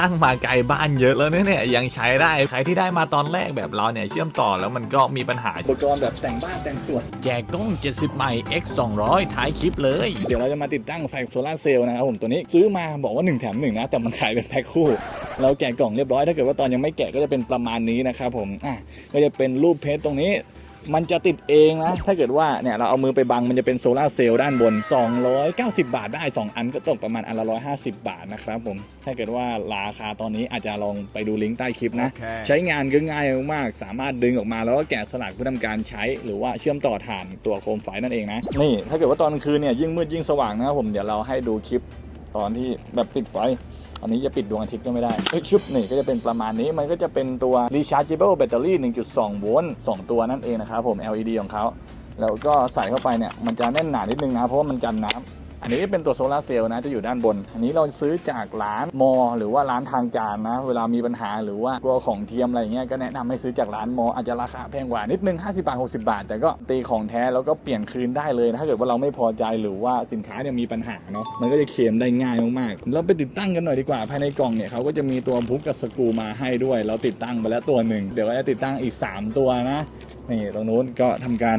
ตั้งมาไกลบ้านเยอะแล้วเนี่ยยังใช้ได้ใครที่ได้มาตอนแรกแบบเราเนี่ยเชื่อมต่อแล้วมันก็มีปัญหาอุปกรณ์แบบแต่งบ้านแต่งสวนแจกกล้อง 70ใหม่ X 200ท้ายคลิปเลย เดี๋ยวเราจะมาติดตั้งไฟโซลาร์เซลล์นะครับผมตัวนี้ซื้อมาบอกว่า 1 แถม 1 นะ แต่มันขายเป็นแพ็คคู่ เราแกะกล่องเรียบร้อยถ้าเกิดว่าตอนยังไม่แกะก็จะเป็นประมาณนี้นะครับผมอะก็จะเป็นรูปเพจตรงนี้ มันจะติดเองนะ ถ้าเกิดว่าเนี่ยเราเอามือไปบังมันจะเป็นโซลาร์เซลล์ด้านบน 290 บาทได้ 2 อันก็ตกประมาณอันละ 150 บาทนะครับผม ถ้าเกิดว่าราคาตอนนี้อาจจะลองไปดูลิงก์ใต้คลิปนะโอเคใช้งานก็ง่ายมากๆ สามารถดึงออกมาแล้วก็แกะสลักเพื่อทำการใช้ หรือว่าเชื่อมต่อฐานตัวโคมไฟนั่นเองนะ นี่ถ้าเกิดว่าตอนกลางคืนเนี่ยยิ่งมืดยิ่งสว่างนะครับผม เดี๋ยวเราให้ดูคลิป ตอนที่แบบปิดไฟ อันนี้จะปิดดวงอาทิตย์ก็ไม่ได้เอ้ยชุบนี่ก็จะเป็นประมาณนี้มันก็จะเป็นตัว rechargeable battery 1.2 โวลต์2ตัวนั่นเองนะครับผม LED ของเขาแล้วก็ใส่เข้าไปเนี่ยมันจะแน่นหนานิดนึงนะเพราะว่ามันกันน้ำ อันนี้เป็นตัวโซลาร์เซลล์นะจะอยู่ด้านบน อันนี้เราซื้อจากร้านมอ หรือว่าร้านทางการนะ เวลามีปัญหาหรือว่าตัวของเทียมอะไรเงี้ยก็แนะนำให้ซื้อจากร้านมออาจจะราคาแพงกว่านิดนึง 50 บาท 60 บาท แต่ก็ตีของแท้แล้วก็เปลี่ยนคืนได้เลยนะถ้าเกิดว่าเราไม่พอใจหรือว่าสินค้าเนี่ยมีปัญหาเนาะมันก็จะเคลมได้ง่ายมากๆเราไปติดตั้งกันหน่อยดีกว่าภายในกล่องเนี่ยเขาก็จะมีตัวพุกกับสกรูมาให้ด้วย เราติดตั้งไปแล้วตัวหนึ่งเดี๋ยวก็จะติดตั้งอีก 3 ตัวนะนี่ตรงนู้นก็ทำการ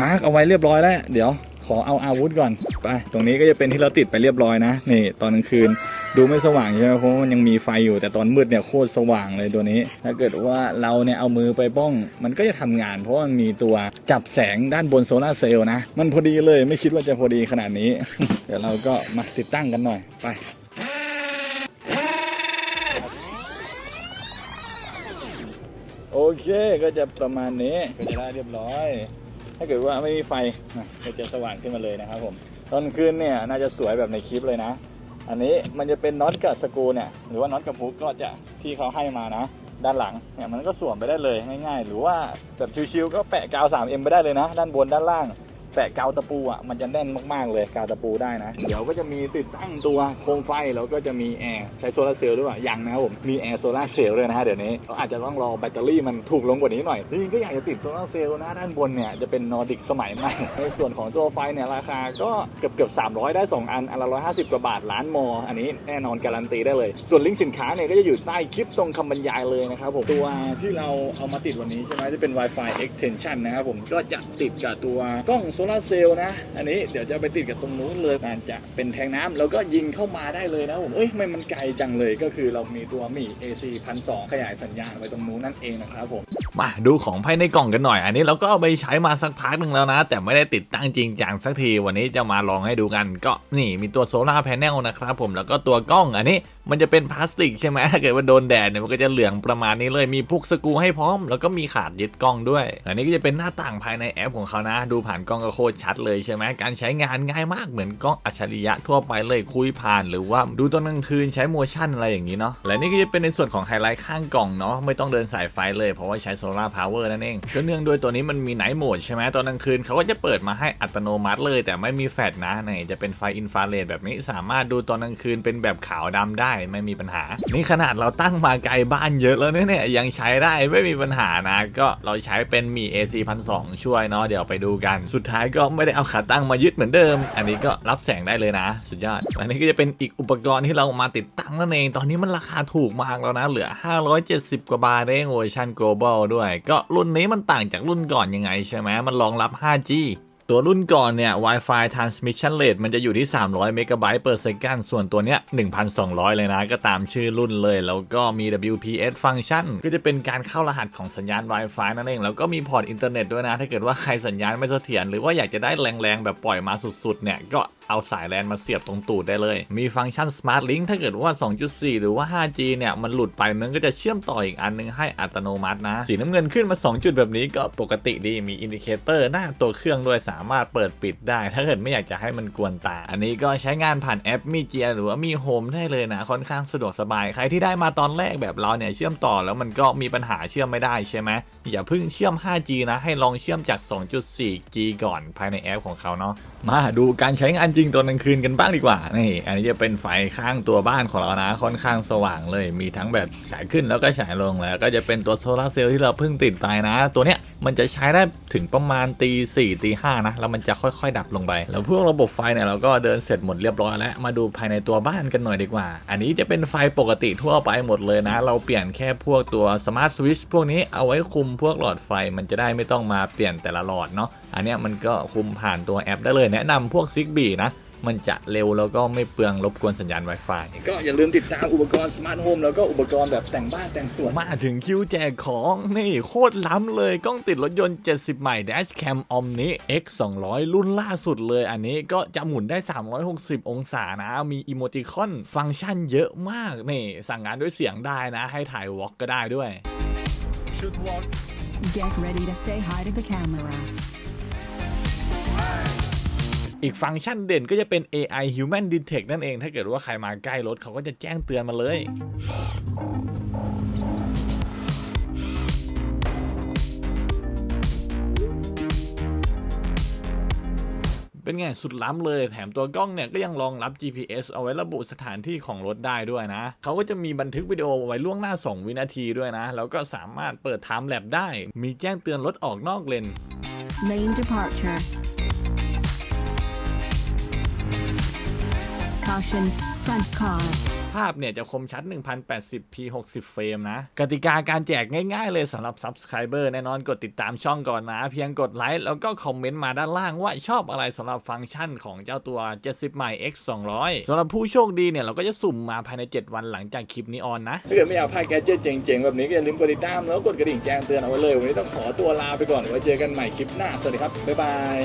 มาร์กเอาไว้เรียบร้อยแล้ว เดี๋ยว ขอเอาอาวุธก่อนไปตรงนี้ก็จะเป็นที่เราติดไปเรียบร้อยนะนี่ตอนกลางคืนดูไม่สว่างใช่ไหมเพราะมันยังมีไฟอยู่แต่ตอนมืดเนี่ยโคตรสว่างเลยตัวนี้ ถ้าเกิดว่าเราเนี่ยเอามือไปป้อง มันก็จะทำงาน เพราะมันมีตัวจับแสงด้านบนโซลาเซลล์นะ มันพอดีเลยไม่คิดว่าจะพอดีขนาดนี้ เดี๋ยวเราก็มาติดตั้งกันหน่อยไปโอเคก็จะประมาณนี้ก็จะได้เรียบร้อย ถ้าเกิดว่าไม่มีไฟมันจะสว่างขึ้นมาเลยนะครับผมตอนคืนเนี่ยน่าจะสวยแบบในคลิปเลยนะ อันนี้มันจะเป็นน็อตกับสกูเนี่ยหรือว่าน็อตกับพุกก็จะที่เขาให้มานะ ด้านหลังเนี่ยมันก็สวมไปได้เลยง่ายๆ หรือว่าแบบชิวๆก็แปะกาว 3M ไปได้เลยนะ ด้านบนด้านล่าง แปะกาวตะปูอะมันจะแน่นมากๆเลยกาวตะปูได้นะ เดี๋ยวก็จะมีติดตั้งตัวโคมไฟแล้วก็จะมีแอร์ใช้โซลาร์เซลล์ด้วยว่ายังนะครับผมมีแอร์โซลาร์เซลล์ด้วยนะฮะเดี๋ยวนี้เราอาจจะต้องรอแบตเตอรี่มันถูกลงกว่านี้หน่อยจริงๆก็อยากจะติดโซลาร์เซลล์นะด้านบนเนี่ยจะเป็นนอร์ดิกสมัยใหม่ในส่วนของตัวไฟเนี่ยราคาก็เกือบเกือบ300 ได้ 2 อันอันละ150กว่าบาทล้านมอ อันนี้แน่นอนการันตีได้เลย ส่วนลิงก์สินค้าเนี่ยก็จะอยู่ใต้คลิปตรงคำบรรยายเลยนะครับผมตัวที่เราเอามาติดวันนี้ใช่ไหมจะเป็น Wi-Fi extension นะครับผมก็จะติดกับตัวกล้องโซลาร์เซลล์นะ อันนี้เดี๋ยวจะไปติดกับตรงนู้นเลยมันจะเป็นแทงน้ำแล้วก็ยิงเข้ามาได้เลยนะผมเอ้ยไม่มันไกลจังเลยก็คือเรามีตัวมี่ AC 1,200ขยายสัญญาณไว้ตรงนู้นนั่นเองนะครับผมมาดูของภายในกล่องกันหน่อย อันนี้เราก็เอาไปใช้มาสักพักหนึ่งแล้วนะ แต่ไม่ได้ติดตั้งจริงจังสักทีวันนี้จะมาลองให้ดูกันก็นี่มีตัวโซลาร์แผงนะครับผมแล้วก็ตัวกล้องอันนี้มันจะเป็นพลาสติกใช่ไหมถ้าเกิดว่าโดนแดดเนี่ยมันก็จะเหลืองประมาณนี้เลยมีพวกสกูให้พร้อม แล้วก็มีขาดยึดกล้องด้วย อันนี้ก็จะเป็นหน้าต่างภายในแอปของเขานะ ดูผ่านกล้องก็โคตรชัดเลยใช่ไหมการใช้งานง่ายมากเหมือนกล้องอัจฉริยะทั่วไปเลยคุยผ่าน หรือว่าดูตอนกลางคืนใช้โมชั่นอะไรอย่างนี้เนาะและนี่ก็จะเป็นในส่วนของไฮไลท์ข้างกล่องเนาะไม่ต้องเดินสายไฟเลยเพราะว่าใช้โซลาร์พาวเวอร์นั่นเองก็เนื่องด้วยตัวนี้มันมีไนท์โหมดใช่ไหมตอนกลางคืนเขาก็จะเปิดมาให้อัตโนมัติเลย แต่ไม่มีแฟลชนะนี่จะเป็นไฟอินฟราเรดแบบนี้สามารถดูตอนกลางคืนเป็นแบบขาวดำได้ไม่มีปัญหา นี่ขนาดเราตั้งมาไกลบ้านเยอะแล้วเนี่ยยังใช้ได้ไม่มีปัญหานะ ก็เราใช้เป็นมี AC 1 2 0 0ช่วยเนาะเดี๋ยวไปดูกันสุดท้ายก็ไม่ได้เอาขาตั้งมายึดเหมือนเดิม อันนี้ก็รับแสงได้เลยนะ สุดยอด อันนี้ก็จะเป็นอีกอุปกรณ์ที่เรามาติดตั้งนั่นเอง ตอนนี้มันราคาถูกมากแล้วนะ เหลือ 570 กว่าบาทเองเวอร์ชัน global ด้วย ก็รุ่นนี้มันต่างจากรุ่นก่อนยังไงใช่ไหมมันรองรับ 5G ตัวรุ่นก่อนเนี่ย Wi-Fi transmission rate มันจะอยู่ที่ 300เมกะไบต์ per second ส่วนตัวเนี้ย 1,200 เลยนะ ก็ตามชื่อรุ่นเลย แล้วก็มี WPS ฟังก์ชันก็จะเป็นการเข้ารหัสของสัญญาณ Wi-Fi นั่นเอง แล้วก็มีพอร์ตอินเทอร์เน็ตด้วยนะ ถ้าเกิดว่าใครสัญญาณไม่เสถียรหรือว่าอยากจะได้แรงๆ แบบปล่อยมาสุดๆ เนี่ย ก็เอาสายแลนมาเสียบตรงตูดได้เลย มีฟังก์ชัน Smart Link ถ้าเกิดว่า 2.4 หรือว่า 5G เนี่ย มันหลุดไปมันก็จะเชื่อมต่ออีกอันนึงให้อัตโนมัตินะ สีน้ำเงินขึ้นมา 2 จุดแบบนี้ก็ปกติดี มีอินดิเคเตอร์หน้าตัวเครื่องด้วยสามารถเปิดปิดได้ ถ้าเกิดไม่อยากจะให้มันกวนตา อันนี้ก็ใช้งานผ่านแอปมีเจียหรือว่ามีโฮมได้เลยนะ ค่อนข้างสะดวกสบาย ใครที่ได้มาตอนแรกแบบเราเนี่ยเชื่อมต่อแล้วมันก็มีปัญหาเชื่อมไม่ได้ใช่ไหมอย่าเพิ่งเชื่อม 5G นะ ให้ลองเชื่อมจาก 2.4G ก่อนภายในแอปของเขาเนาะ มาดูการใช้งานจริงตอนกลางคืนกันบ้างดีกว่า นี่ อันนี้จะเป็นไฟข้างตัวบ้านของเรานะ ค่อนข้างสว่างเลย มีทั้งแบบฉายขึ้นแล้วก็ฉายลงแล้ว ก็จะเป็นตัวโซลาร์เซลล์ที่เราเพิ่งติดไปนะ ตัวเนี้ย มันจะใช้ได้ถึงประมาณตีสี่ตีห้านะ แล้วมันจะค่อยๆ ดับลงไป แล้วพวกระบบไฟเนี่ยเราก็เดินเสร็จหมดเรียบร้อยแล้ว มาดูภายในตัวบ้านกันหน่อยดีกว่า อันนี้จะเป็นไฟปกติทั่วไปหมดเลยนะ เราเปลี่ยนแค่พวกตัวสมาร์ทสวิตช์พวกนี้เอาไว้คุมพวกหลอดไฟมันจะได้ไม่ต้องมาเปลี่ยนแต่ละหลอดเนาะ อันนี้มันก็คุมผ่านตัวแอปได้เลยแนะนำพวกซิกบีนะ มันจะเร็วแล้วก็ไม่เปลืองรบกวนสัญญาณ Wi-Fi ก็อย่าลืมติดตามอุปกรณ์สมาร์ทโฮมแล้วก็อุปกรณ์แบบแต่งบ้านแต่งสวนมาถึงคิวแจกของนี่โคตรล้ำเลย กล้องติดรถยนต์ 70 ใหม่ Dashcam Omni X 200 รุ่นล่าสุดเลย อันนี้ก็จะหมุนได้ 360 องศานะ มีอีโมติคอนฟังก์ชันเยอะมากนี่สั่งงานด้วยเสียงได้นะ ให้ถ่ายวอล์กก็ได้ด้วย Get ready to say hi to the camera. อีกฟังก์ชันเด่นก็จะเป็น AI Human Detect นั่นเอง ถ้าเกิดว่าใครมาใกล้รถเขาก็จะแจ้งเตือนมาเลยเป็นไงสุดล้ำเลย แถมตัวกล้องเนี่ยก็ยังรองรับ GPS เอาไว้ระบุสถานที่ของรถได้ด้วยนะ เขาก็จะมีบันทึกวิดีโอไว้ล่วงหน้า 2 วินาทีด้วยนะ แล้วก็สามารถเปิด Time Lapse ได้ มีแจ้งเตือนรถออกนอกเลน Lane departure. Caution, front car. ภาพเนี่ยจะคมชัด 1080p 60 เฟรมนะ กติกาการแจกง่ายๆเลยสำหรับ Subscriber แน่นอนกดติดตามช่องก่อนนะ เพียงกดไลค์แล้วก็คอมเมนต์มาด้านล่างว่าชอบอะไรสำหรับฟังก์ชันของเจ้าตัว 70ใหม่ X 200สำหรับผู้โชคดีเนี่ย เราก็จะสุ่มมาภายใน 7 วันหลังจากคลิปนี้ออนนะ ถ้าเกิดไม่อยากพลาดแกดเจิตเจ๋งๆ แบบนี้ก็อย่าลืมกดติดตามแล้วกดกระดิ่งแจ้งเตือนเอาไว้เลย วันนี้ต้องขอตัวลาไปก่อนไว้เจอกันใหม่คลิปหน้าสวัสดีครับบ๊ายบาย